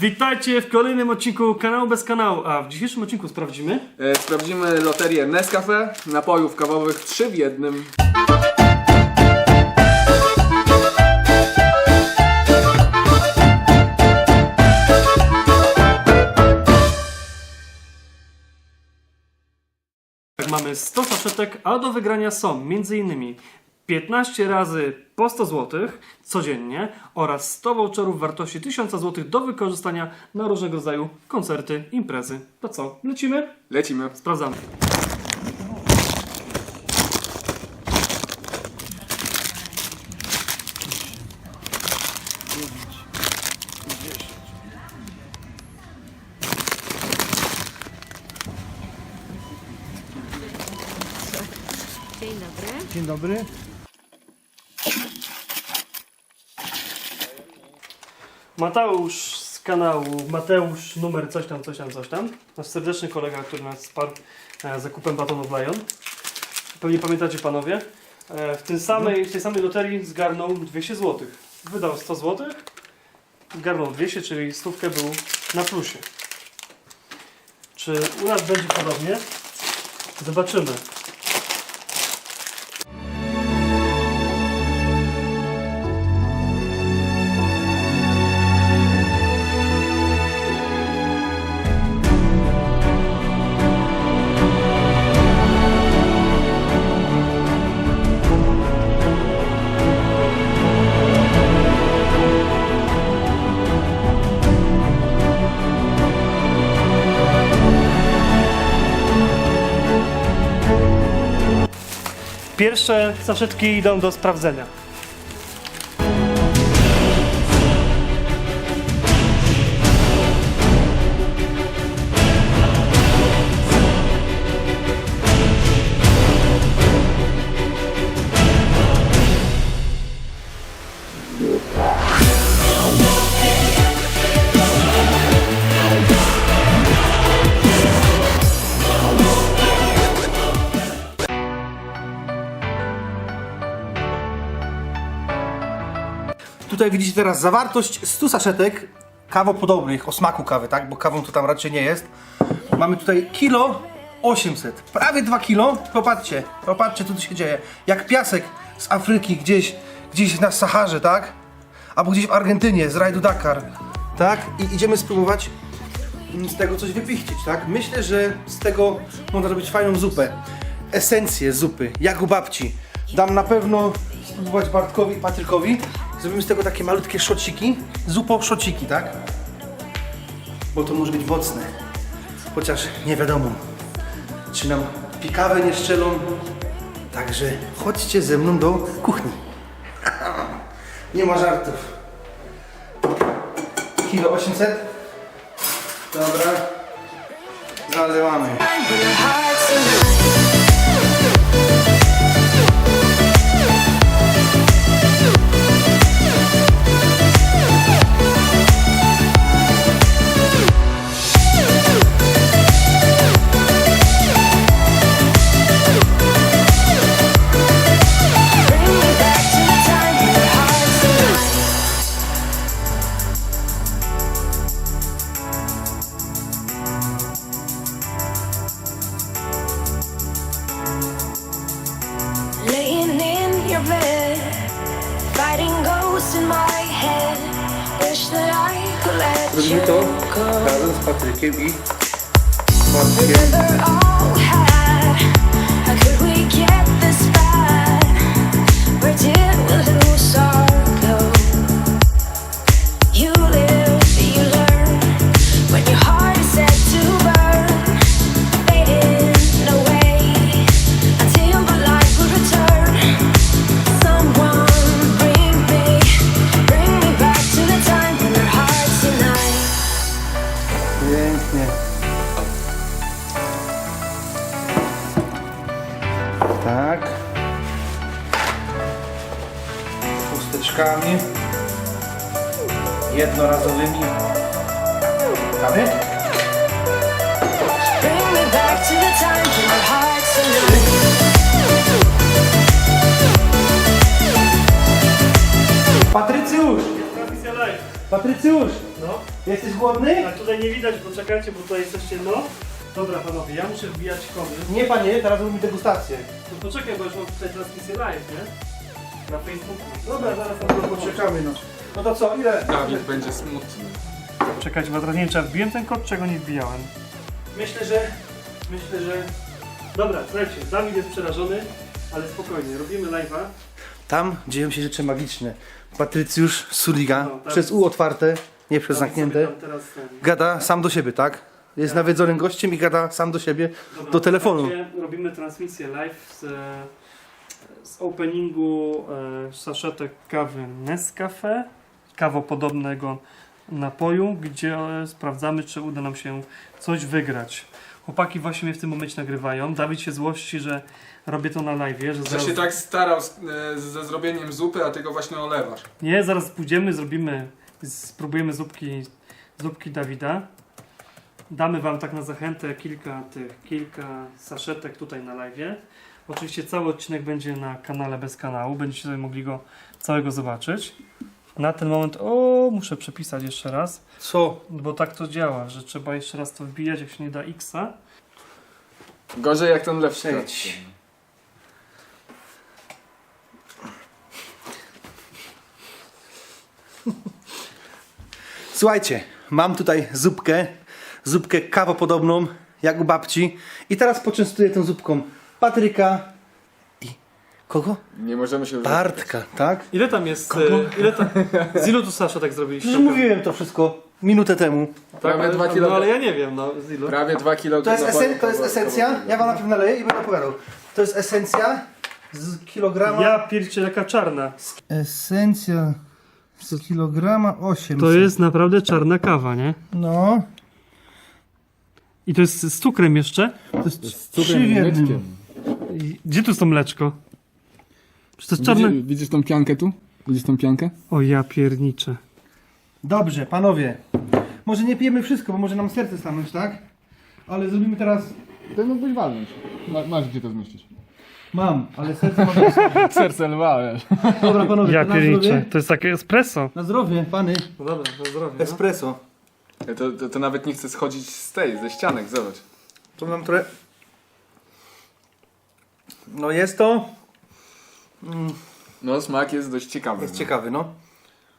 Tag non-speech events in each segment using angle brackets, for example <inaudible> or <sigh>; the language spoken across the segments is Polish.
Witajcie w kolejnym odcinku kanału bez kanału, a w dzisiejszym odcinku sprawdzimy E, Sprawdzimy loterię Nescafe, napojów kawowych 3 w jednym. Jak mamy 100 saszetek, a do wygrania są m.in. 15 razy po 100 zł codziennie oraz 100 voucherów wartości 1000 zł do wykorzystania na różnego rodzaju koncerty, imprezy. To co, lecimy? Lecimy. Sprawdzamy. Dzień dobry. Dzień dobry. Mateusz z kanału Mateusz numer coś tam, coś tam, coś tam. Nasz serdeczny kolega, który nas wsparł e, zakupem batonów Lion. Pewnie pamiętacie panowie. E, w, tym samej, w tej samej loterii zgarnął 200 zł. Wydał 100 zł, zgarnął 200, czyli stówkę był na plusie. Czy u nas będzie podobnie? Zobaczymy. Pierwsze saszetki idą do sprawdzenia. Tutaj widzicie teraz zawartość 100 saszetek kawopodobnych, o smaku kawy, tak? Bo kawą to tam raczej nie jest. Mamy tutaj kilo 800, prawie 2 kilo. Popatrzcie, popatrzcie co tu się dzieje. Jak piasek z Afryki gdzieś, gdzieś na Saharze, tak? Albo gdzieś w Argentynie, z rajdu Dakar, tak? I idziemy spróbować z tego coś wypichcić, tak? Myślę, że z tego można robić fajną zupę. Esencję zupy, jak u babci. Dam na pewno spróbować Bartkowi i Patrykowi. Zrobimy z tego takie malutkie szociki. Zupo szociki, tak? Bo to może być mocne. Chociaż nie wiadomo, czy nam pikawę nie szczelą. Także chodźcie ze mną do kuchni. <laughs> nie ma żartów. Kilo 800. Dobra. Zalewamy. Robimy to razem z Patrykiem i. hearts unite. Patrycjusz! Transmisja live. Patrycjusz! No. Jesteś głodny? A tutaj nie widać, bo czekajcie, bo tutaj jesteście, no. Dobra panowie, ja muszę wbijać kody. Nie panie, teraz robimy degustację. No poczekaj, bo już mam tutaj transmisję live, nie? Na Facebooku. Dobra, zaraz na to poczekamy no. No to co, ile? Dawid będzie smutny. Czekajcie, bo teraz nie wiem, czy ja wbiłem ten kod, czego nie wbijałem. Myślę, że Myślę, że... Dobra, słuchajcie, Dawid jest przerażony, ale spokojnie, robimy live'a. tam dzieją się rzeczy magiczne. Patrycjusz Suliga, No, tak. przez U otwarte, nie przez zamknięte, tam Teraz, ten, gada sam do siebie, tak? Jest nawiedzonym gościem i gada sam do siebie. Dobra, Do telefonu. słuchajcie, Robimy transmisję live z, z openingu e, saszetek kawy Nescafe, kawopodobnego napoju, gdzie e, sprawdzamy, czy uda nam się coś wygrać. Chłopaki właśnie mnie w tym momencie nagrywają. Dawid się złości, że robię to na live, że Że zaraz... się tak starał z, e, ze zrobieniem zupy, a ty go właśnie olewasz. Nie, zaraz pójdziemy, zrobimy, spróbujemy zupki, zupki Dawida. Damy Wam tak na zachętę kilka tych, kilka saszetek tutaj na live. Oczywiście cały odcinek będzie na kanale bez kanału, będziecie sobie mogli go całego zobaczyć. Na ten moment, o, muszę przepisać jeszcze raz, Co? bo tak to działa, że trzeba jeszcze raz to wbijać, jak się nie da Xa. Gorzej jak ten lew Przejdź. <laughs> Słuchajcie, mam tutaj zupkę, zupkę kawopodobną, jak u babci. I teraz poczęstuję tą zupką Patryka i kogo? Nie możemy się już Bartka, tak? Ile tam jest, e, ile tam, z ilu tu saszetek zrobiliście? Już mówiłem to wszystko minutę temu. Prawie ale, dwa no, kilo. ale ja nie wiem, no, z ilu. Prawie 2 kilo To jest, esen, to jest esencja, ja wam najpierw naleję i będę opowiadał. To jest esencja z kilograma... Ja pierdzie jaka czarna. Esencja z kilograma 8. To jest naprawdę czarna kawa, nie? No, I to jest z cukrem jeszcze? to jest trzy w jednym. Gdzie tu jest to mleczko? Czy to jest czarne? Widzisz, widzisz tą piankę tu? Widzisz tą piankę? O ja pierniczę. Dobrze, panowie. Może nie pijemy wszystko, bo może nam serce stanąć, tak? Ale zrobimy teraz... To mógłbyś walnąć. Ma, masz gdzie to zmieścić. Mam, ale serce może... <laughs> Serce lwa, wiesz. Dobra, panowie, Ja to na pierniczę. zdrowie. To jest takie espresso. Na zdrowie, pany. No dobra, na zdrowie. Espresso. To, to, to nawet nie chce schodzić z tej, ze ścianek, zobacz. To mam trochę... No jest to... No smak jest dość ciekawy. Jest ciekawy, no.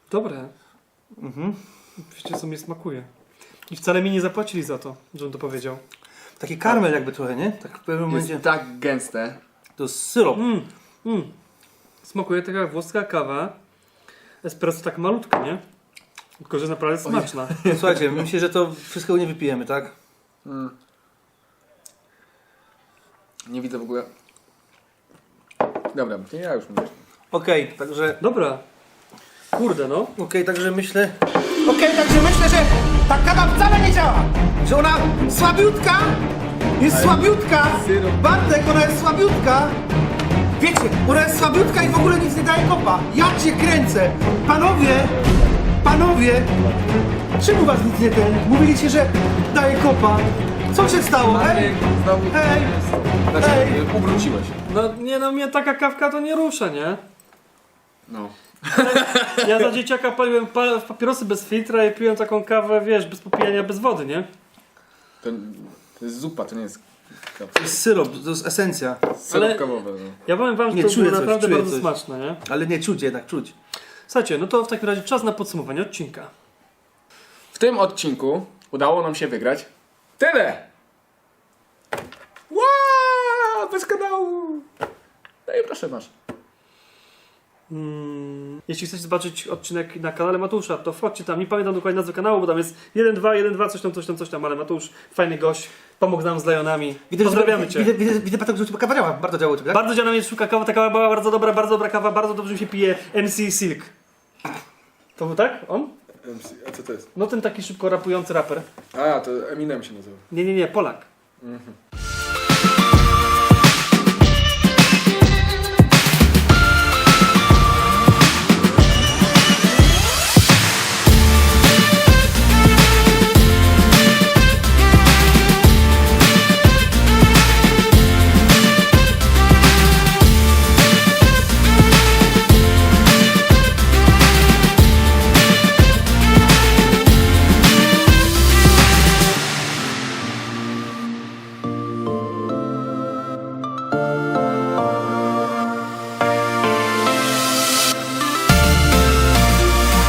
Dobre. Mhm. Wiecie co mi smakuje. I wcale mi nie zapłacili za to, żebym to powiedział. Taki karmel jakby trochę, nie? Tak w pewnym Jest momencie... tak gęste. To jest syrop. Mm, mm. Smakuje taka włoska kawa. Espresso tak malutkie, nie? Tylko, że naprawdę smaczna. <laughs> Słuchajcie, myślę, że to wszystkiego nie wypijemy, tak? Mm. Nie widzę w ogóle. Dobra, to ja już mówię. Okej, także... Dobra. Kurde no. Okej, także myślę... Okej, także myślę, że ta kawa wcale nie działa! Że ona słabiutka! Jest słabiutka! Syrop. Bartek, ona jest słabiutka! Wiecie, ona jest słabiutka i w ogóle nic nie daje kopa! Ja cię kręcę! Panowie! Panowie! Czemu was nic nie ten? Mówiliście, że daje kopa! Co się stało? Ej! Znowu Ej! Znaczy, Ej! y, ubrudziłeś. No nie no, mnie taka kawka to nie rusza, nie? No. Ja za dzieciaka paliłem pa papierosy bez filtra i piłem taką kawę, wiesz, bez popijania, bez wody, nie? To, to jest zupa, to nie jest kawa. To jest syrop, to jest esencja. Syrop Ale- kawowy. No. Ja powiem wam, że Nie, to czuję było coś, naprawdę czuję bardzo coś. smaczne, nie? Ale nie czuć jednak, czuć. Słuchajcie, no to w takim razie czas na podsumowanie odcinka. W tym odcinku udało nam się wygrać tyle! Wow! Bez kanału! No i proszę masz. Mm, jeśli chcecie zobaczyć odcinek na kanale Matusza, to wchodźcie tam, nie pamiętam dokładnie nazwy kanału, bo tam jest 1-2, 1-2, coś tam, coś tam, coś tam, ale Matusz, fajny gość, pomógł nam z Lejonami. Pozdrawiamy że, Cię. Widzę, widzę, widzę Patek, że to kawa działa, bardzo działa u Ciebie, tak? Bardzo dziana mnie szuka kawa, ta kawa była bardzo dobra, bardzo dobra kawa, bardzo dobrze mi się pije MC Silk. To był tak? On? A co to jest? No ten taki szybko rapujący raper. A, to Eminem się nazywa. Nie, nie, nie, Polak. Mhm.